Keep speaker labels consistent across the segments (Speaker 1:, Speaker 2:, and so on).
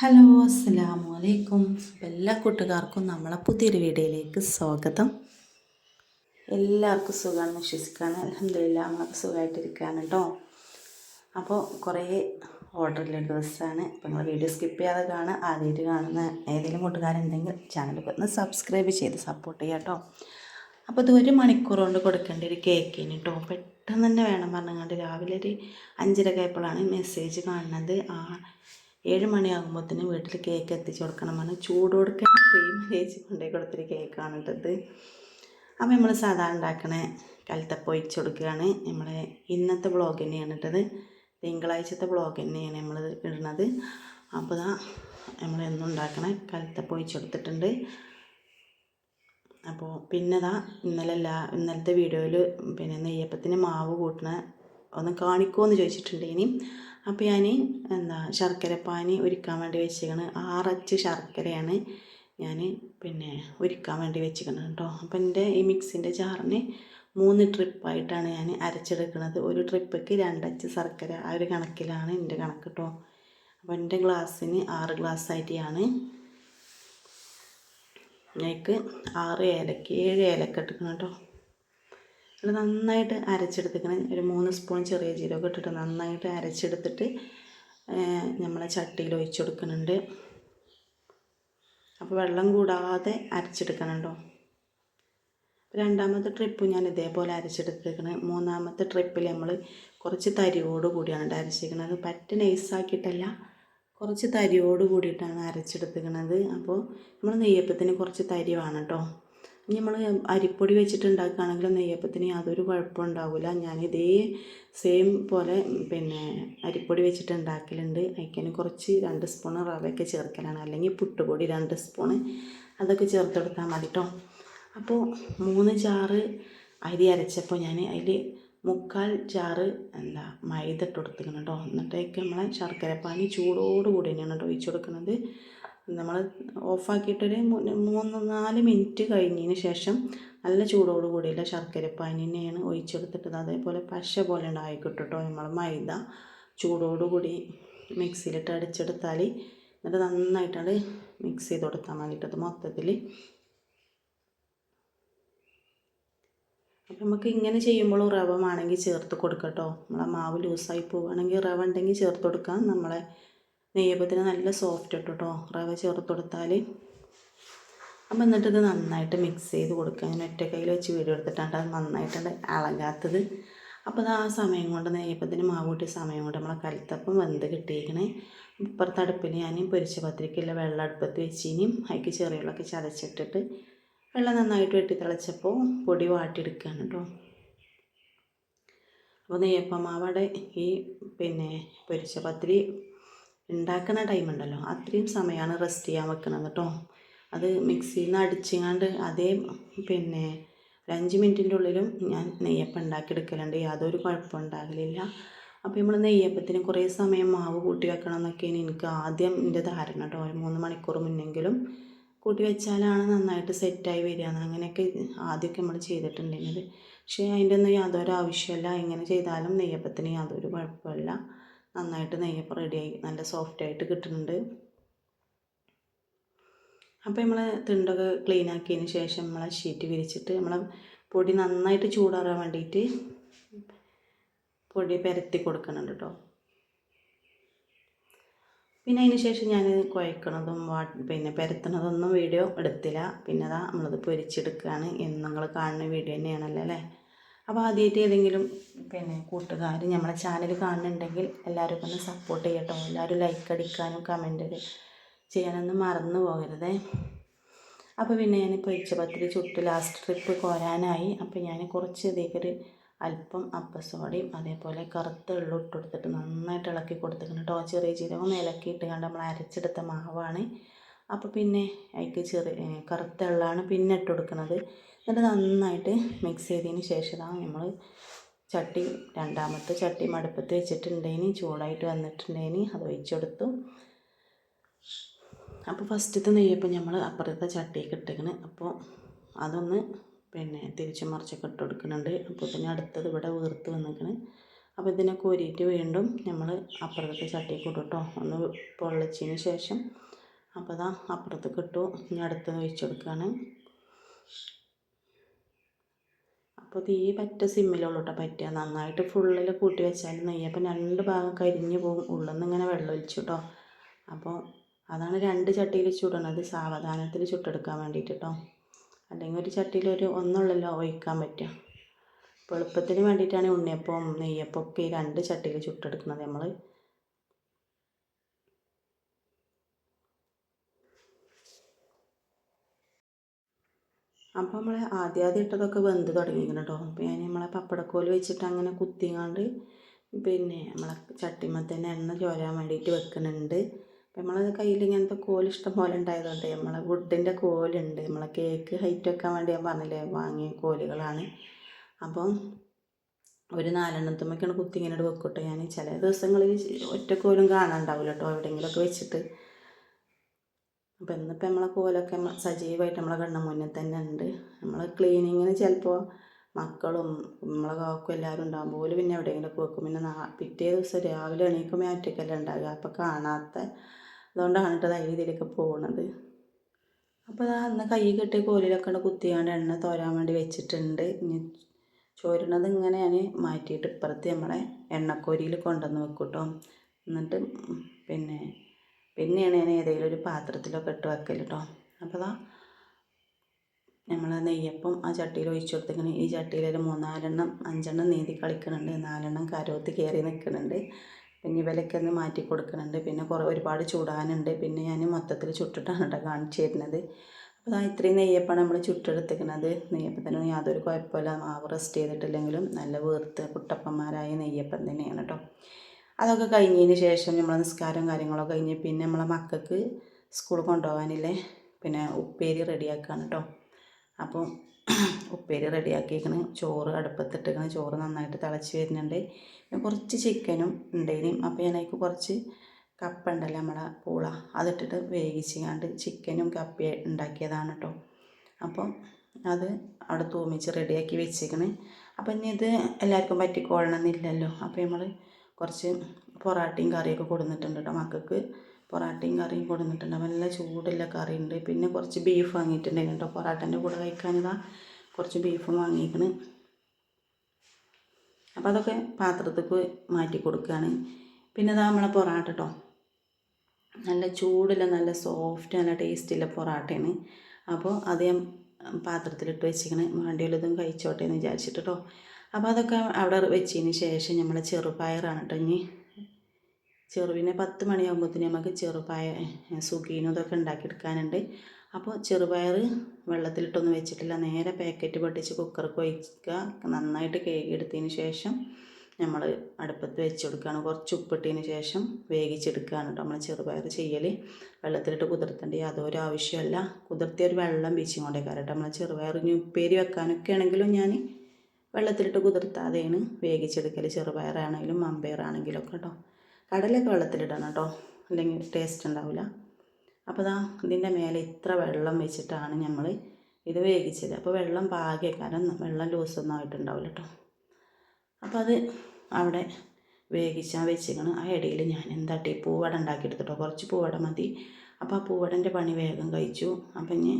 Speaker 1: Hello അസ്സലാമു അലൈക്കും. എല്ലാ കൂട്ടുകാർക്കും നമ്മളെ പുതിയൊരു വീഡിയോയിലേക്ക് സ്വാഗതം. എല്ലാവർക്കും സുഖമാണ് വിശ്വസിക്കുകയാണ്. അലഹമില്ല നമ്മളൊക്കെ സുഖമായിട്ടിരിക്കുകയാണ് കേട്ടോ. അപ്പോൾ കുറേ ഓർഡറിലെ ഡ്രസ്സാണ് അപ്പോൾ നിങ്ങൾ വീഡിയോ സ്കിപ്പ് ചെയ്യാതെ കാണുക. ആദ്യമായിട്ട് കാണുന്ന ഏതെങ്കിലും കൂട്ടുകാരുണ്ടെങ്കിൽ ചാനൽ ഒന്ന് സബ്സ്ക്രൈബ് ചെയ്ത് സപ്പോർട്ട് ചെയ്യാം കേട്ടോ. അപ്പോൾ ഇത് ഒരു മണിക്കൂർ കൊണ്ട് കൊടുക്കേണ്ട ഒരു കേക്കിന് കേട്ടോ. പെട്ടെന്ന് തന്നെ വേണം പറഞ്ഞങ്ങാണ്ട് രാവിലെ ഒരു അഞ്ചര ആയപ്പോഴാണ് മെസ്സേജ് കാണുന്നത്. ആ ഏഴ് മണിയാകുമ്പോഴത്തേനും വീട്ടിൽ കേക്ക് എത്തിച്ചു കൊടുക്കണമെന്ന് ചൂടോടുക്കാൻ ക്രീം തേച്ച് കൊണ്ടേ കൊടുത്തൊരു കേക്കാണ് ഇട്ടത് അപ്പോൾ നമ്മൾ സാധാരണ ഉണ്ടാക്കണ കലത്തപ്പം ഒഴിച്ചു കൊടുക്കുകയാണ്. നമ്മൾ ഇന്നത്തെ ബ്ലോഗ് തന്നെയാണ് ഇട്ടത് തിങ്കളാഴ്ചത്തെ ബ്ലോഗ് തന്നെയാണ് നമ്മൾ ഇടുന്നത്. അപ്പോൾ ഇതാ നമ്മൾ എന്നും ഉണ്ടാക്കണ കലത്തപ്പം ഒഴിച്ചു കൊടുത്തിട്ടുണ്ട്. അപ്പോൾ പിന്നെ ഇതാ ഇന്നലെ എല്ലാ ഇന്നലത്തെ വീഡിയോയിൽ പിന്നെ നെയ്യപ്പത്തിന് മാവ് കൂട്ടണ ഒന്ന് കാണിക്കുമോ എന്ന് ചോദിച്ചിട്ടുണ്ട് ഇനി. അപ്പോൾ ഞാൻ എന്താ ശർക്കരപ്പാനി ഒരുക്കാൻ വേണ്ടി വെച്ചിരിക്കണ്. ആറച്ച് ശർക്കരയാണ് ഞാൻ പിന്നെ ഒരുക്കാൻ വേണ്ടി വെച്ചിരിക്കുന്നത് കേട്ടോ. അപ്പോൾ എന്റെ ഈ മിക്സിന്റെ ജാറിന് മൂന്ന് ട്രിപ്പായിട്ടാണ് ഞാൻ അരച്ചെടുക്കുന്നത് ഒരു ട്രിപ്പിക്ക് രണ്ടച്ച് ശർക്കര ആ ഒരു കണക്കിലാണ് എന്റെ കണക്ക് കേട്ടോ. അപ്പോൾ എന്റെ ഗ്ലാസ്സിന് ആറ് ഗ്ലാസ് ആയിട്ടാണ്. ഞങ്ങൾക്ക് ആറ് ഏലക്ക ഏഴ് ഏലക്ക എടുക്കണം കേട്ടോ. അത് നന്നായിട്ട് അരച്ചെടുത്തിക്കണം ഒരു മൂന്ന് സ്പൂൺ ചെറിയ ജീരകം ഇട്ടിട്ട് നന്നായിട്ട് അരച്ചെടുത്തിട്ട് നമ്മൾ ചട്ടിയിൽ ഒഴിച്ചു കൊടുക്കുന്നുണ്ട്. അപ്പോൾ വെള്ളം കൂടാതെ അരച്ചെടുക്കണം രണ്ടാമത്തെ ട്രിപ്പ് ഞാൻ ഇതേപോലെ അരച്ചെടുത്തേക്കണത് മൂന്നാമത്തെ ട്രിപ്പിൽ നമ്മൾ കുറച്ച് തരിയോട് കൂടിയാണ് അരച്ചിരിക്കുന്നത് പറ്റ നൈസാക്കിയിട്ടല്ല കുറച്ച് തരിയോട് കൂടിയിട്ടാണ് അരച്ചെടുത്തേക്കണത് അപ്പോൾ നമ്മൾ നെയ്യപ്പത്തിന് കുറച്ച് തരി വേണം കേട്ടോ ഇനി നമ്മൾ അരിപ്പൊടി വെച്ചിട്ട് ഉണ്ടാക്കുകയാണെങ്കിൽ നെയ്യപ്പത്തിന് യാതൊരു കുഴപ്പമുണ്ടാവില്ല ഞാൻ ഇതേ സെയിം പോലെ പിന്നെ അരിപ്പൊടി വെച്ചിട്ട് ഉണ്ടാക്കലുണ്ട് അതിന് കുറച്ച് രണ്ട് സ്പൂൺ റവയൊക്കെ ചേർക്കലാണ്. അല്ലെങ്കിൽ പുട്ടുപൊടി രണ്ട് സ്പൂണ് അതൊക്കെ ചേർത്തെടുത്താൽ മതി കേട്ടോ അപ്പോൾ മൂന്ന് ചാറ് അരി അരച്ചപ്പോൾ ഞാൻ അതിൽ മുക്കാൽ ചാറ് എന്താ മൈദ ഇട്ട് കൊടുത്തിരിക്കണം കേട്ടോ എന്നിട്ടേക്ക് നമ്മളെ ശർക്കരപ്പാനി ചൂടോട് കൂടി തന്നെയാണ് കേട്ടോ ഒഴിച്ചു കൊടുക്കുന്നത് നമ്മൾ ഓഫാക്കിയിട്ടൊരു മൂന്ന് നാല് മിനിറ്റ് കഴിഞ്ഞതിന് ശേഷം നല്ല ചൂടോട് കൂടിയുള്ള ശർക്കരപ്പാനി തന്നെയാണ് ഒഴിച്ചെടുത്തിട്ടത്. അതേപോലെ പശ പോലെ ഉണ്ടായി നമ്മൾ മൈദ. ചൂടോട് കൂടി മിക്സിയിലിട്ട് അടിച്ചെടുത്താൽ എന്നിട്ട് നന്നായിട്ടാണ് മിക്സ് ചെയ്ത് കൊടുത്താൽ മതിയിട്ടത് മൊത്തത്തിൽ അപ്പം നമുക്ക് ഇങ്ങനെ ചെയ്യുമ്പോൾ റവ ചേർത്ത് കൊടുക്കട്ടോ നമ്മളെ മാവ് ലൂസായി പോവുകയാണെങ്കിൽ റവ ഉണ്ടെങ്കിൽ ചേർത്ത് കൊടുക്കാം. നമ്മളെ നെയ്യപ്പത്തിന് നല്ല സോഫ്റ്റ് ഇട്ടു കേട്ടോ റവ ചേർത്ത് കൊടുത്താൽ അപ്പം എന്നിട്ട് ഇത് നന്നായിട്ട് മിക്സ് ചെയ്ത് കൊടുക്കുക. ഞാൻ ഒറ്റ കയ്യിൽ വെച്ച് വീഡിയോ എടുത്തിട്ടാണ് അത് നന്നായിട്ടുണ്ട് ഇളകാത്തത് അപ്പോൾ അത് ആ സമയം കൊണ്ട് നെയ്യപ്പത്തിന് മാവ് കൂട്ടിയ സമയം കൊണ്ട് നമ്മളെ കലത്തപ്പം വെന്ത് കിട്ടിയിരിക്കണേ ഇപ്പുറത്ത് അടുപ്പിൽ ഞാൻ പൊരിച്ച പത്രിക്കയിലെ വെള്ളം അടുപ്പത്ത് വെച്ചിനും. അതിക്ക് ചെറിയുള്ളൊക്കെ ചതച്ചിട്ടിട്ട് വെള്ളം നന്നായിട്ട് വെട്ടി തിളച്ചപ്പോൾ പൊടി വാട്ടിയെടുക്കുകയാണ് കേട്ടോ അപ്പോൾ നെയ്യപ്പമാവടെ ഈ പിന്നെ പൊരിച്ച പത്തിരി ഉണ്ടാക്കുന്ന ടൈം ഉണ്ടല്ലോ. അത്രയും സമയമാണ് റെസ്റ്റ് ചെയ്യാൻ വെക്കുന്നത് കേട്ടോ അത് മിക്സിയിൽ നിന്ന് അടിച്ചിങ്ങാണ്ട് അതേ പിന്നെ ഒരു അഞ്ച് മിനിറ്റിന്റെ ഉള്ളിലും ഞാൻ നെയ്യപ്പം ഉണ്ടാക്കിയെടുക്കലുണ്ട്. യാതൊരു കുഴപ്പം ഉണ്ടാകലില്ല. അപ്പോൾ നമ്മൾ നെയ്യപ്പത്തിന് കുറേ സമയം മാവ് കൂട്ടി വെക്കണം എന്നൊക്കെയാണ് എനിക്ക് ആദ്യം എന്റെ ധാരണ കേട്ടോ ഒരു മൂന്ന് മണിക്കൂർ മുന്നെങ്കിലും കൂട്ടി വെച്ചാലാണ് നന്നായിട്ട് സെറ്റായി വരിക അങ്ങനെയൊക്കെ ആദ്യമൊക്കെ നമ്മൾ ചെയ്തിട്ടുണ്ടെങ്കിൽ പക്ഷേ അതിന്റെ ഒന്നും യാതൊരു ആവശ്യമില്ല എങ്ങനെ ചെയ്താലും നെയ്യപ്പത്തിന് യാതൊരു കുഴപ്പമില്ല നന്നായിട്ട് നെയ്യപ്പം റെഡിയായി. നല്ല സോഫ്റ്റായിട്ട് കിട്ടുന്നുണ്ട്. അപ്പോൾ നമ്മൾ തിണ്ടൊക്കെ ക്ലീൻ ആക്കിയതിന് ശേഷം നമ്മളെ ഷീറ്റ് വിരിച്ചിട്ട് നമ്മൾ പൊടി നന്നായിട്ട് ചൂടാറാൻ വേണ്ടിയിട്ട് പൊടി പരത്തി കൊടുക്കുന്നുണ്ട് കേട്ടോ പിന്നെ അതിന് ശേഷം ഞാൻ കുഴക്കണതും വാ പിന്നെ പരത്തണതൊന്നും വീഡിയോ എടുത്തില്ല. പിന്നെ അതാ നമ്മളത് പൊരിച്ചെടുക്കുകയാണ് എന്ന് നിങ്ങൾ കാണുന്ന വീഡിയോ തന്നെയാണല്ലോ അല്ലേ? അപ്പോൾ ആദ്യമായിട്ട് ഏതെങ്കിലും പിന്നെ കൂട്ടുകാർ നമ്മളെ ചാനൽ കാണുന്നുണ്ടെങ്കിൽ എല്ലാവരും ഒന്ന് സപ്പോർട്ട് ചെയ്യട്ടോ. എല്ലാവരും ലൈക്ക് അടിക്കാനും കമന്റ് ചെയ്യാനൊന്നും മറന്നു പോകരുതേ. അപ്പോൾ പിന്നെ ഞാൻ പൊരിച്ച പത്തിരി ചുട്ട് ലാസ്റ്റ് ട്രിപ്പ് കോരാനായി. അപ്പോൾ ഞാൻ കുറച്ച് ഇതേക്കൊരു അല്പം അപ്പസോടയും അതേപോലെ കറുത്ത എള്ളും ഇട്ട് കൊടുത്തിട്ട് നന്നായിട്ട് ഇളക്കി കൊടുത്തിട്ടുണ്ട് കേട്ടോ ചെറിയ ജീരകം ഇളക്കിയിട്ട് കണ്ട് നമ്മൾ അരച്ചെടുത്ത മാവാണ്. അപ്പോൾ പിന്നെ അതിക്ക് ചെറിയ കറുത്ത വെള്ളമാണ് പിന്നെ ഇട്ട് കൊടുക്കുന്നത് എന്നിട്ട് നന്നായിട്ട് മിക്സ് ചെയ്തതിന് ശേഷമാണ് നമ്മൾ ചട്ടി രണ്ടാമത്തെ ചട്ടി മടുപ്പത്ത് വെച്ചിട്ടുണ്ടേനി ചൂടായിട്ട് വന്നിട്ടുണ്ടേനി അത് ഒഴിച്ചെടുത്തു. അപ്പോൾ ഫസ്റ്റത്തെ നെയ്യപ്പം നമ്മൾ അപ്പുറത്തെ ചട്ടിയൊക്കെ ഇട്ടേക്കണ്. അപ്പോൾ അതൊന്ന് പിന്നെ തിരിച്ച് മറിച്ചൊക്കെ ഇട്ട് കൊടുക്കുന്നുണ്ട് അപ്പോൾ പിന്നെ അടുത്തത് ഇവിടെ വീർത്ത് വന്നിരിക്കണ് അപ്പോൾ ഇതിനെ കോരിയിട്ട് വീണ്ടും നമ്മൾ അപ്പുറത്തെ ചട്ടിക്ക് ഇട്ടു കേട്ടോ ഒന്ന് പൊള്ളിച്ചതിന് ശേഷം അപ്പോൾ ഇതാ അപ്പുറത്തേക്ക് ഇട്ടു ഇനി അടുത്തത് ഒഴിച്ചെടുക്കുകയാണ് അപ്പോൾ തീ പറ്റ സിമ്മിലുള്ളൂ കേട്ടോ പറ്റുക നന്നായിട്ട് ഫുള്ളിൽ കൂട്ടി വെച്ചാൽ നെയ്യപ്പം രണ്ട് ഭാഗം കരിഞ്ഞു പോകും ഉള്ളിൽ നിന്ന് ഇങ്ങനെ വെള്ളം ഒഴിച്ചു കേട്ടോ അപ്പോൾ അതാണ് രണ്ട് ചട്ടിയിൽ ചുടണത്. സാവധാനത്തിൽ ചുട്ടെടുക്കാൻ വേണ്ടിയിട്ട് കേട്ടോ അല്ലെങ്കിൽ ഒരു ചട്ടിയിൽ ഒരു ഒന്നുള്ളല്ലോ ഒഴിക്കാൻ പറ്റുക അപ്പോൾ എളുപ്പത്തിന് വേണ്ടിയിട്ടാണ് ഉണ്ണിയപ്പം നെയ്യപ്പം ഒക്കെ ഈ രണ്ട് ചട്ടിയിൽ ചുട്ടെടുക്കുന്നത് നമ്മൾ അപ്പോൾ നമ്മൾ ആദ്യം ഇട്ടതൊക്കെ വെന്ത് തുടങ്ങിയിരിക്കണം കേട്ടോ അപ്പോൾ ഞാൻ നമ്മളെ പപ്പടക്കോൽ വെച്ചിട്ട് അങ്ങനെ കുത്തിങ്ങാണ്ട് പിന്നെ നമ്മളെ ചട്ടിമ്മ തന്നെ എണ്ണ ചോരാൻ വേണ്ടിയിട്ട് വെക്കുന്നുണ്ട് അപ്പം നമ്മളെ കയ്യിൽ ഇങ്ങനത്തെ കോൽ ഇഷ്ടം പോലെ ഉണ്ടായതുകൊണ്ട് നമ്മളെ വുഡിന്റെ കോലുണ്ട്. നമ്മളെ കേക്ക് ഹൈറ്റ് വെക്കാൻ വേണ്ടി ഞാൻ പറഞ്ഞില്ലേ വാങ്ങിയ കോലുകളാണ്. അപ്പം ഒരു നാലെണ്ണത്തുമ്മൊക്കെയാണ് കുത്തി ഇങ്ങനെ വെക്കട്ടെ. ഞാൻ ചില ദിവസങ്ങളിൽ ഒറ്റക്കോലും കാണാണ്ടാവില്ല കേട്ടോ എവിടെയെങ്കിലുമൊക്കെ വെച്ചിട്ട് അപ്പം ഇന്നിപ്പോൾ നമ്മളെ കോലൊക്കെ സജീവമായിട്ട് നമ്മളെ കണ്ണ മുന്നിൽ തന്നെ ഉണ്ട്. നമ്മൾ ക്ലീനിങ്ങിന് ചിലപ്പോൾ മക്കളും നമ്മളെ കാക്കും എല്ലാവരും ഉണ്ടാകുമ്പോൾ പോലും പിന്നെ എവിടെയെങ്കിലുമൊക്കെ വെക്കും. പിന്നെ പിറ്റേ ദിവസം രാവിലെ എണീക്കുമ്പോൾ ഒറ്റയ്ക്കല്ല ഉണ്ടാകുക അപ്പോൾ കാണാത്ത അതുകൊണ്ടാണ് കേട്ടോ ആ രീതിയിലൊക്കെ പോകുന്നത് അപ്പോൾ അതാ അന്ന് കൈ കെട്ടിയ കോലിലൊക്കെ കുത്തിയാണ്ട് എണ്ണ തോരാൻ വേണ്ടി വെച്ചിട്ടുണ്ട്. ഇനി ചോരുന്നത് ഇങ്ങനെ ഞാൻ മാറ്റിയിട്ട് ഇപ്പുറത്ത് നമ്മളെ എണ്ണക്കോരിയിൽ കൊണ്ടുവന്ന് വെക്കും കേട്ടോ എന്നിട്ട് പിന്നെ പിന്നെയാണ് ഞാൻ ഏതെങ്കിലും ഒരു പാത്രത്തിലൊക്കെ ഇട്ട് വെക്കൽ കേട്ടോ അപ്പോൾ അതാ നമ്മൾ നെയ്യപ്പം ആ ചട്ടിയിൽ ഒഴിച്ചു കൊടുത്തിങ്ങനെ ഈ ചട്ടിയിൽ ഒരു മൂന്നാലെണ്ണം അഞ്ചെണ്ണം നീന്തി കളിക്കുന്നുണ്ട് നാലെണ്ണം കരോത്ത് കയറി നിൽക്കുന്നുണ്ട് പിന്നെ ഇവലൊക്കെ ഒന്ന് മാറ്റി കൊടുക്കുന്നുണ്ട് പിന്നെ കുറേ ഒരുപാട് ചൂടാനുണ്ട്. പിന്നെ ഞാൻ മൊത്തത്തിൽ ചുട്ടിട്ടാണ് കേട്ടോ കാണിച്ചു തരുന്നത്. അപ്പോൾ ആ ഇത്രയും നെയ്യപ്പാണ് നമ്മൾ ചുട്ടെടുത്തിരിക്കുന്നത് നെയ്യപ്പത്തിന് യാതൊരു കുഴപ്പമില്ല. മാവ് റെസ്റ്റ് ചെയ്തിട്ടില്ലെങ്കിലും നല്ല വീർത്ത് കുട്ടപ്പന്മാരായ നെയ്യപ്പം തന്നെയാണ് കേട്ടോ. അതൊക്കെ കഴിഞ്ഞതിന് ശേഷം നമ്മൾ നിസ്കാരം കാര്യങ്ങളൊക്കെ കഴിഞ്ഞ് പിന്നെ നമ്മളെ മക്കൾക്ക് സ്കൂൾ കൊണ്ടുപോകാനില്ലേ. പിന്നെ ഉപ്പേരി റെഡിയാക്കുകയാണ് കേട്ടോ അപ്പോൾ ഉപ്പേരി റെഡിയാക്കിയേക്കണ്. ചോറ് അടുപ്പത്തിട്ടേക്കണ് ചോറ് നന്നായിട്ട് തിളച്ച് വരുന്നുണ്ട്. പിന്നെ കുറച്ച് ചിക്കനും ഉണ്ടേനും. അപ്പോൾ ഞാൻ അതിലേക്ക് കുറച്ച് കപ്പ ഉണ്ടല്ലോ നമ്മളെ പൂള. അതിട്ടിട്ട് വേവിച്ചാണ്ട് ചിക്കനും കപ്പ ഉണ്ടാക്കിയതാണ് കേട്ടോ അപ്പം അത് അവിടെ തൂമിച്ച് റെഡിയാക്കി വെച്ചേക്കണ്. അപ്പം ഇനി ഇത് എല്ലാവർക്കും പറ്റിക്കോളണമെന്നില്ലല്ലോ അപ്പോൾ നമ്മൾ കുറച്ച് പൊറാട്ടയും കറിയൊക്കെ കൊടുത്തിട്ടുണ്ട് കേട്ടോ മക്കൾക്ക്. പൊറാട്ടയും കറിയും കൊടുത്തിട്ടുണ്ട് നല്ല ചൂടുള്ള കറിയുണ്ട്. പിന്നെ കുറച്ച് ബീഫ് വാങ്ങിയിട്ടുണ്ടായിരുന്നു കേട്ടോ പൊറാട്ടന്റെ കൂടെ കഴിക്കാനിതാ കുറച്ച് ബീഫും വാങ്ങിയിരിക്കണ് അപ്പോൾ അതൊക്കെ പാത്രത്തേക്ക് മാറ്റി കൊടുക്കുകയാണ് പിന്നെ ഇതാ നമ്മളെ പൊറാട്ട കേട്ടോ നല്ല ചൂടുള്ള നല്ല സോഫ്റ്റ് നല്ല ടേസ്റ്റുള്ള പൊറാട്ടയാണ്. അപ്പോൾ അത് ഞാൻ പാത്രത്തിലിട്ട് വെച്ചിരിക്കണേ. വേണ്ടിയുള്ളതും കഴിച്ചോട്ടെ എന്ന് വിചാരിച്ചിട്ട് കേട്ടോ അപ്പോൾ അതൊക്കെ അവിടെ വെച്ചതിന് ശേഷം നമ്മൾ ചെറുപയറാണ് കേട്ടോ ഇനി. ചെറുവിനെ പത്ത് മണിയാകുമ്പോഴത്തേന് നമുക്ക് ചെറുപയർ സുഖീനും ഇതൊക്കെ ഉണ്ടാക്കിയെടുക്കാനുണ്ട് അപ്പോൾ ചെറുപയർ വെള്ളത്തിലിട്ടൊന്നും വെച്ചിട്ടില്ല. നേരെ പാക്കറ്റ് പൊട്ടിച്ച് കുക്കർക്ക് ഒഴിക്കുക നന്നായിട്ട് കഴുകിയെടുത്തതിന് ശേഷം നമ്മൾ അടുപ്പത്ത് വെച്ച് കൊടുക്കുകയാണ് കുറച്ച് ഉപ്പിട്ടതിന് ശേഷം വേവിച്ചെടുക്കുകയാണ് കേട്ടോ നമ്മൾ ചെറുപയർ ചെയ്യൽ വെള്ളത്തിലിട്ട് കുതിർത്തേണ്ട യാതൊരു ആവശ്യമല്ല കുതിർത്തിയ ഒരു വെള്ളം വീച്ചും കേട്ടോ നമ്മൾ ചെറുപയർ ഇനി ഉപ്പേരി വെക്കാനൊക്കെ ആണെങ്കിലും ഞാൻ വെള്ളത്തിലിട്ട് കുതിർത്താതെയാണ് വേവിച്ചെടുക്കൽ ചെറുപയറാണെങ്കിലും മമ്പയറാണെങ്കിലും ഒക്കെ കേട്ടോ കടലൊക്കെ വെള്ളത്തിലിടണം കേട്ടോ അല്ലെങ്കിൽ ടേസ്റ്റ് ഉണ്ടാവില്ല അപ്പോൾ ദാ ഇതിന്റെ മേലെ ഇത്ര വെള്ളം വെച്ചിട്ടാണ് നമ്മൾ ഇത് വേവിച്ചത്. അപ്പോൾ വെള്ളം പാകെ കാരണം വെള്ളം ലൂസൊന്നും ആയിട്ടുണ്ടാവില്ല കേട്ടോ അപ്പോൾ അത് അവിടെ വേവിച്ചാൽ വെച്ചിരിക്കണം. ആ ഇടയിൽ ഞാൻ എന്താട്ടി? പൂവട ഉണ്ടാക്കിയെടുത്തിട്ടോ കുറച്ച് പൂവട മതി. അപ്പോൾ ആ പൂവടന്റെ പണി വേഗം കഴിച്ചു. അപ്പം ഇനി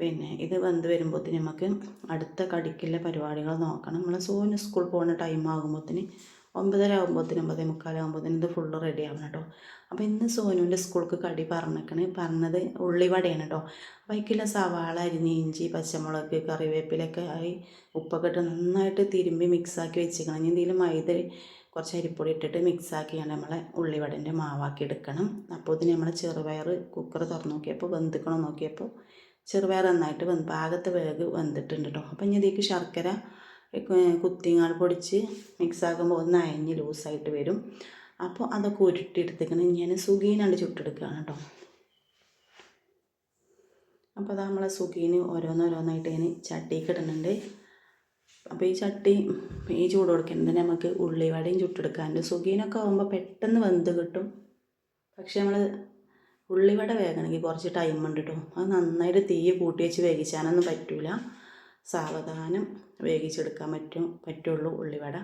Speaker 1: പിന്നെ ഇത് വെന്ത് വരുമ്പോഴത്തേന് നമുക്ക് അടുത്ത കടിക്കുള്ള പരിപാടികൾ നോക്കണം. നമ്മൾ സോന് സ്കൂൾ പോകുന്ന ടൈം ആകുമ്പോഴത്തേന് ഒമ്പതര ആകുമ്പോഴത്തേന് ഒമ്പതേ മുക്കാലാകുമ്പോഴത്തേന് ഇത് ഫുള്ള് റെഡി ആവണം കേട്ടോ അപ്പോൾ ഇന്ന് സോനുവിന്റെ സ്കൂൾക്ക് കടി പറഞ്ഞേക്കണ്. പറഞ്ഞത് ഉള്ളിവടയാണ് കേട്ടോ അപ്പോൾ അതിക്കുള്ള സവാള അരിഞ്ഞ് ഇഞ്ചി പച്ചമുളക് കറിവേപ്പിലൊക്കെ ആയി ഉപ്പൊക്കെ ഇട്ട് നന്നായിട്ട് തിരുമ്പി മിക്സാക്കി വെച്ചേക്കണം ഇനി എന്തെങ്കിലും മൈദ കുറച്ച് അരിപ്പൊടി ഇട്ടിട്ട് മിക്സാക്കിയാണ് നമ്മളെ ഉള്ളിവടന്റെ മാവാക്കി എടുക്കണം. അപ്പോൾ ഇതിന് നമ്മൾ ചെറുപയർ കുക്കർ തുറന്ന് നോക്കിയപ്പോൾ വെന്തിക്കണം നോക്കിയപ്പോൾ ചെറുപയർ നന്നായിട്ട് വെന്ത് പാകത്ത് വേഗ് വെന്തിട്ടുണ്ട് കേട്ടോ അപ്പം ഇനി ഇതിലേക്ക് ശർക്കര കുത്തിങ്ങൾ പൊടിച്ച് മിക്സാകുമ്പോൾ ഒന്ന് അയഞ്ഞ് ലൂസായിട്ട് വരും. അപ്പോൾ അതൊക്കെ ഉരുട്ടിയെടുത്തേക്കണം. ഞാൻ സുഖീനാണ്ട് ചുട്ടെടുക്കുകയാണ് കേട്ടോ. അപ്പോൾ അത് നമ്മളെ സുഖീന് ഓരോന്നോരോന്നായിട്ട് ഇങ്ങനെ ചട്ടിക്ക് ഇടുന്നുണ്ട്. അപ്പോൾ ഈ ചട്ടി ഈ ചൂട് കൊടുക്കുന്നത് നമുക്ക് ഉള്ളിവടയും ചുട്ടെടുക്കാനുണ്ട്. സുഖീനൊക്കെ ആകുമ്പോൾ പെട്ടെന്ന് വെന്ത് കിട്ടും. പക്ഷേ നമ്മൾ ഉള്ളിവട വേഗണമെങ്കിൽ കുറച്ച് ടൈം ഉണ്ട് കേട്ടോ അത് നന്നായിട്ട് തീ കൂട്ടി വെച്ച് വേവിച്ചാനൊന്നും പറ്റില്ല സാവധാനം വേവിച്ചെടുക്കാൻ പറ്റും പറ്റുള്ളൂ ഉള്ളിവട.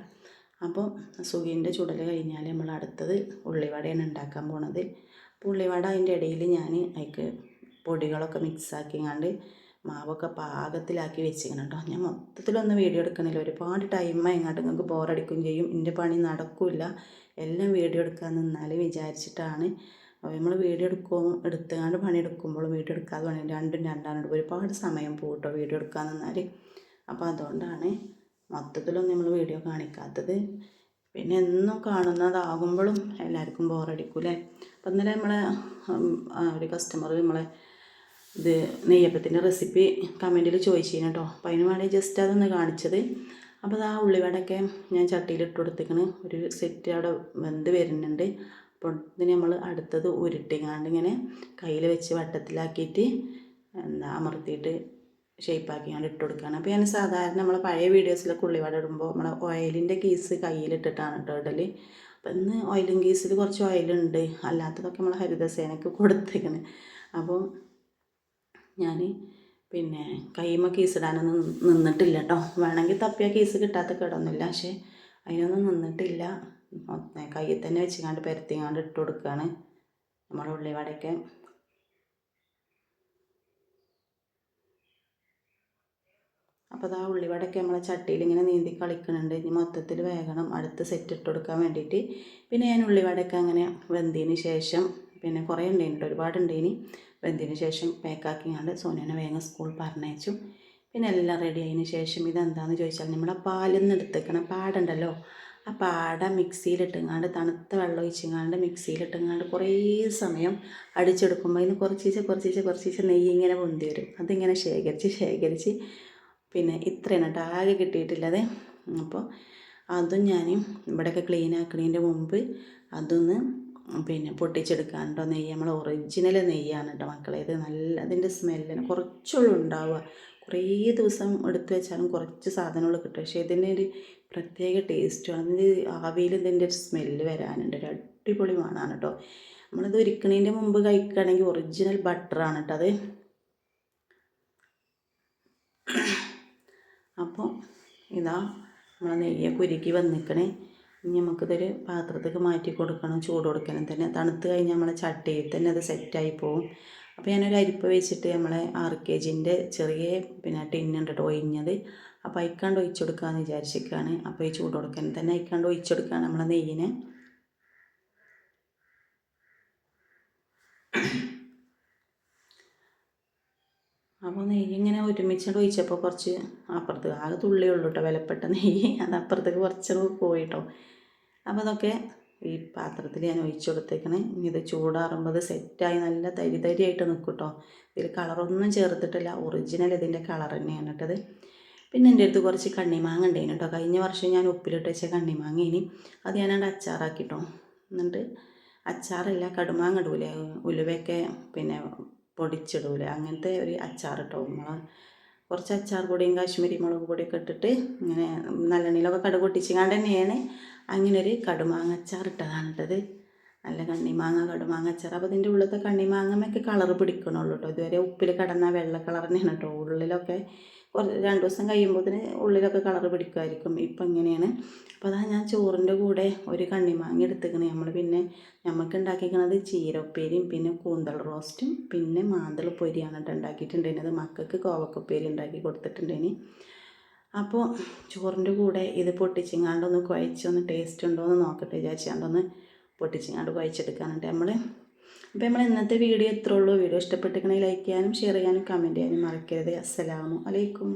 Speaker 1: അപ്പോൾ സുഖീന്റെ ചുടൽ കഴിഞ്ഞാൽ നമ്മൾ അടുത്തത് ഉള്ളിവടയാണ് ഉണ്ടാക്കാൻ പോണത്. അപ്പോൾ ഉള്ളിവട അതിന്റെ ഇടയിൽ ഞാൻ അതിക്ക് പൊടികളൊക്കെ മിക്സാക്കിങ്ങാണ്ട് മാവൊക്കെ പാകത്തിലാക്കി വെച്ചിരിക്കണം കേട്ടോ ഞാൻ മൊത്തത്തിലൊന്നും വീഡിയോ എടുക്കുന്നില്ല. ഒരുപാട് ടൈം എങ്ങോട്ട് നിങ്ങൾക്ക് ബോറടിക്കുകയും ചെയ്യും. എന്റെ പണി നടക്കില്ല. എല്ലാം വീഡിയോ എടുക്കാൻ നിന്നാൽ വിചാരിച്ചിട്ടാണ്. അപ്പോൾ നമ്മൾ വീഡിയോ എടുക്കും എടുത്തുകൊണ്ട് പണിയെടുക്കുമ്പോൾ വീഡിയോ എടുക്കാതെ പണി രണ്ടും രണ്ടാണ് ഒരുപാട് സമയം പോകും വീഡിയോ എടുക്കാൻ നിന്നാൽ അപ്പോൾ അതുകൊണ്ടാണ് മൊത്തത്തിലൊന്നും നമ്മൾ വീഡിയോ കാണിക്കാത്തത്. പിന്നെ എന്നും കാണുന്നതാകുമ്പോഴും എല്ലാവർക്കും ബോറടിക്കൂലേ അപ്പം ഇന്നലെ നമ്മളെ ഒരു കസ്റ്റമർ നമ്മളെ ഇത് നെയ്യപ്പത്തിന്റെ റെസിപ്പി കമന്റിൽ ചോദിച്ചിരുന്നു കേട്ടോ അപ്പം അതിന് വേണ്ടി ജസ്റ്റ് അതൊന്ന് കാണിച്ചത്. അപ്പോൾ അത് ആ ഉള്ളിവടയൊക്കെ ഞാൻ ചട്ടിയിൽ ഇട്ട് കൊടുത്തേക്കണ്. ഒരു സെറ്റ് അവിടെ വെന്ത് വരുന്നുണ്ട്. അപ്പോൾ ഇതിന് നമ്മൾ അടുത്തത് ഉരുട്ടിങ്ങാണ്ട് ഇങ്ങനെ കയ്യിൽ വെച്ച് വട്ടത്തിലാക്കിയിട്ട് എന്താ അമർത്തിയിട്ട് ഷേപ്പാക്കിയാണ്ട് ഇട്ട് കൊടുക്കുകയാണ് അപ്പോൾ ഞാൻ സാധാരണ നമ്മൾ പഴയ വീഡിയോസിലൊക്കെ ഉള്ളിവട ഇടുമ്പോൾ നമ്മൾ ഓയിലിന്റെ കീസ് കയ്യിലിട്ടിട്ടാണ് കേട്ടോ ഇടൽ. അപ്പം ഇന്ന് ഓയിലും കീസിൽ കുറച്ച് ഓയിലുണ്ട് അല്ലാത്തതൊക്കെ നമ്മൾ ഹരിതസേനയ്ക്ക് കൊടുത്തേക്കണ്. അപ്പോൾ ഞാൻ പിന്നെ കൈമ കീസ് ഇടാനൊന്നും നിന്നിട്ടില്ല കേട്ടോ വേണമെങ്കിൽ തപ്പിയ കീസ് കിട്ടാത്ത കേടൊന്നുമില്ല പക്ഷേ അതിനൊന്നും നിന്നിട്ടില്ല. കയ്യിൽ തന്നെ വെച്ചിങ്ങാണ്ട് പരത്തിങ്ങാണ്ട് ഇട്ട് കൊടുക്കുകയാണ് നമ്മുടെ ഉള്ളിവടയൊക്കെ. അപ്പോൾ അത് ഉള്ളിവടയൊക്കെ നമ്മളെ ചട്ടിയിൽ ഇങ്ങനെ നീന്തി കളിക്കുന്നുണ്ട് ഇനി മൊത്തത്തിൽ വേഗണം അടുത്ത് സെറ്റ് ഇട്ട് കൊടുക്കാൻ വേണ്ടിയിട്ട്. പിന്നെ ഞാൻ ഉള്ളിവടയൊക്കെ അങ്ങനെ വെന്തതിന് ശേഷം പിന്നെ കുറേ ഉണ്ടായിട്ട് ഒരുപാട് ഉണ്ടായിനി വെന്തതിന് ശേഷം പാക്കാക്കിങ്ങാണ്ട് സോനേനെ വേഗം സ്കൂൾ പറഞ്ഞയച്ചു. പിന്നെ എല്ലാം റെഡി ആയതിന് ശേഷം ഇതെന്താണെന്ന് ചോദിച്ചാൽ നമ്മളെ പാലിൽ നിന്ന് എടുത്തേക്കണം പാടുണ്ടല്ലോ ആ പാട മിക്സിയിലിട്ടുങ്ങാണ്ട് തണുത്ത വെള്ളം ഒഴിച്ചിങ്ങാണ്ട് മിക്സിയിലിട്ടുങ്ങാണ്ട് കുറേ സമയം അടിച്ചെടുക്കുമ്പോൾ അതിന് കുറച്ചീച്ച കുറച്ചീച്ച കുറച്ചീച്ച നെയ്യ് ഇങ്ങനെ പൊന്തി വരും. അതിങ്ങനെ ശേഖരിച്ച് ശേഖരിച്ച് പിന്നെ ഇത്രയാണ് കേട്ടോ. ആകെ അപ്പോൾ അതും ഞാൻ ഇവിടെയൊക്കെ ക്ലീൻ ആക്കുന്നതിന്റെ മുമ്പ് അതൊന്ന് പിന്നെ പൊട്ടിച്ചെടുക്കാൻ കേട്ടോ. നെയ്യ് നമ്മൾ ഒറിജിനൽ നെയ്യാണ് കേട്ടോ മക്കളെ. ഇത് നല്ല അതിന്റെ സ്മെല്ലിന് കുറച്ചുള്ളൂ ഉണ്ടാവുക. കുറേ ദിവസം എടുത്ത് വെച്ചാലും കുറച്ച് സാധനങ്ങൾ കിട്ടും പക്ഷേ ഇതിന്റെ ഒരു പ്രത്യേക ടേസ്റ്റും അതിന് ആവിയിൽ ഇതിന്റെ ഒരു സ്മെല്ല് വരാനുണ്ട്. ഒരു അടിപൊളി മണമാണ് കേട്ടോ നമ്മളിത് ഒരുക്കണതിന്റെ മുമ്പ് കഴിക്കുകയാണെങ്കിൽ ഒറിജിനൽ ബട്ടറാണ് കേട്ടോ അത്. അപ്പോൾ ഇതാ നമ്മൾ നെയ്യൊക്കെ ഉരുക്കി വന്നിക്കണേ. ഇനി നമുക്കിതൊരു പാത്രത്തേക്ക് മാറ്റി കൊടുക്കണം. ചൂട് കൊടുക്കണം തന്നെ. തണുത്ത് കഴിഞ്ഞാൽ നമ്മളെ ചട്ടിയിൽ തന്നെ അത് സെറ്റായി പോകും അപ്പോൾ ഞാനൊരു അരിപ്പ് വെച്ചിട്ട് നമ്മളെ ആറ് കെ ജിന്റെ ചെറിയ പിന്നെ ടിന്നുണ്ട് ഒഴിഞ്ഞത്. അപ്പോൾ അയക്കാണ്ട് ഒഴിച്ചു കൊടുക്കാമെന്ന് വിചാരിച്ചിരിക്കുകയാണ് അപ്പോൾ ഈ ചൂട് കൊടുക്കാൻ തന്നെ അയക്കാണ്ട് ഒഴിച്ചു കൊടുക്കുകയാണ് നമ്മളെ നെയ്യിനെ. അപ്പോൾ നെയ്യ് ഇങ്ങനെ ഒരുമിച്ചിട്ട് ഒഴിച്ചപ്പോൾ കുറച്ച് അപ്പുറത്ത് ആകെ തുള്ളിയുള്ളൂ കേട്ടോ വിലപ്പെട്ട നെയ്യ്. അത് അപ്പുറത്തേക്ക് കുറച്ച് പോയിട്ടോ അപ്പോൾ അതൊക്കെ ഈ പാത്രത്തിൽ ഞാൻ ഒഴിച്ചു കൊടുത്തേക്കണേ. ഇനി ഇത് ചൂടാറുമ്പോൾ സെറ്റായി നല്ല തരി തരിയായിട്ട് നിൽക്കും കേട്ടോ ഇതിൽ കളറൊന്നും ചേർത്തിട്ടില്ല. ഒറിജിനൽ ഇതിന്റെ കളർ തന്നെയാണ് കേട്ടത്. പിന്നെ എന്റെ അടുത്ത് കുറച്ച് കണ്ണിമാങ്ങ ഉണ്ടായിരുന്നു കേട്ടോ. കഴിഞ്ഞ വർഷം ഞാൻ ഉപ്പിലിട്ട് വെച്ച കണ്ണിമാങ്ങ ഇനി അത് ഞാനവിടെ അച്ചാറാക്കിട്ടോ. എന്നിട്ട് അച്ചാറില്ല കടുമാങ്ങ ഇടൂലേ ഉലുവയൊക്കെ പിന്നെ പൊടിച്ചിടൂലേ അങ്ങനത്തെ ഒരു അച്ചാർ കേട്ടോ കുറച്ച് അച്ചാർ പൊടിയും കാശ്മീരി മുളക് പൊടിയൊക്കെ ഇട്ടിട്ട് ഇങ്ങനെ നല്ലെണ്ണയിലൊക്കെ കടുക് കണ്ട് തന്നെയാണ് അങ്ങനെ ഒരു കടുമാങ്ങച്ചാർ ഇട്ടതാണ് ഇട്ടത് നല്ല കണ്ണിമാങ്ങ കടുമാങ്ങച്ചാർ അപ്പോൾ ഇതിന്റെ ഉള്ളിലത്തെ കണ്ണിമാങ്ങമൊക്കെ കളർ പിടിക്കണുള്ളൂ കേട്ടോ ഇതുവരെ ഉപ്പിൽ കടന്ന വെള്ള കളർ തന്നെയാണ് കേട്ടോ ഉള്ളിലൊക്കെ കുറച്ച് രണ്ട് ദിവസം കഴിയുമ്പോൾ ഉള്ളിലൊക്കെ കളർ പിടിക്കുമായിരിക്കും ഇപ്പം ഇങ്ങനെയാണ്. അപ്പോൾ അതാ ഞാൻ ചോറിന്റെ കൂടെ ഒരു കണ്ണിമാങ്ങ എടുത്തേക്കണേ. നമ്മൾ പിന്നെ നമുക്ക് ഉണ്ടാക്കിയിരിക്കുന്നത് ചീരപ്പേരിയും പിന്നെ കൂന്തൾ റോസ്റ്റും പിന്നെ മാന്തൾ പൊരിയാണ് കേട്ടോ ഉണ്ടാക്കിയിട്ടുണ്ടായിരുന്നത് മക്കൾക്ക് കോവക്കപ്പേരി ഉണ്ടാക്കി കൊടുത്തിട്ടുണ്ടേനി അപ്പോൾ ചോറിന്റെ കൂടെ ഇത് പൊട്ടിച്ചിങ്ങാണ്ടൊന്ന് കുഴച്ചൊന്ന് ടേസ്റ്റ് ഉണ്ടോ എന്ന് നോക്കട്ടെ വിചാരിച്ചാണ്ടൊന്ന് പൊട്ടിച്ചിങ്ങാണ്ട് കുഴച്ചെടുക്കാനുണ്ട്. നമ്മൾ അപ്പോൾ നമ്മൾ ഇന്നത്തെ വീഡിയോ എത്ര ഉള്ളൂ. വീഡിയോ ഇഷ്ടപ്പെട്ടിരിക്കണമെങ്കിൽ ലൈക്ക് ചെയ്യാനും ഷെയർ ചെയ്യാനും കമന്റ് ചെയ്യാനും മറക്കരുത്. അസ്സലാമു അലൈക്കും.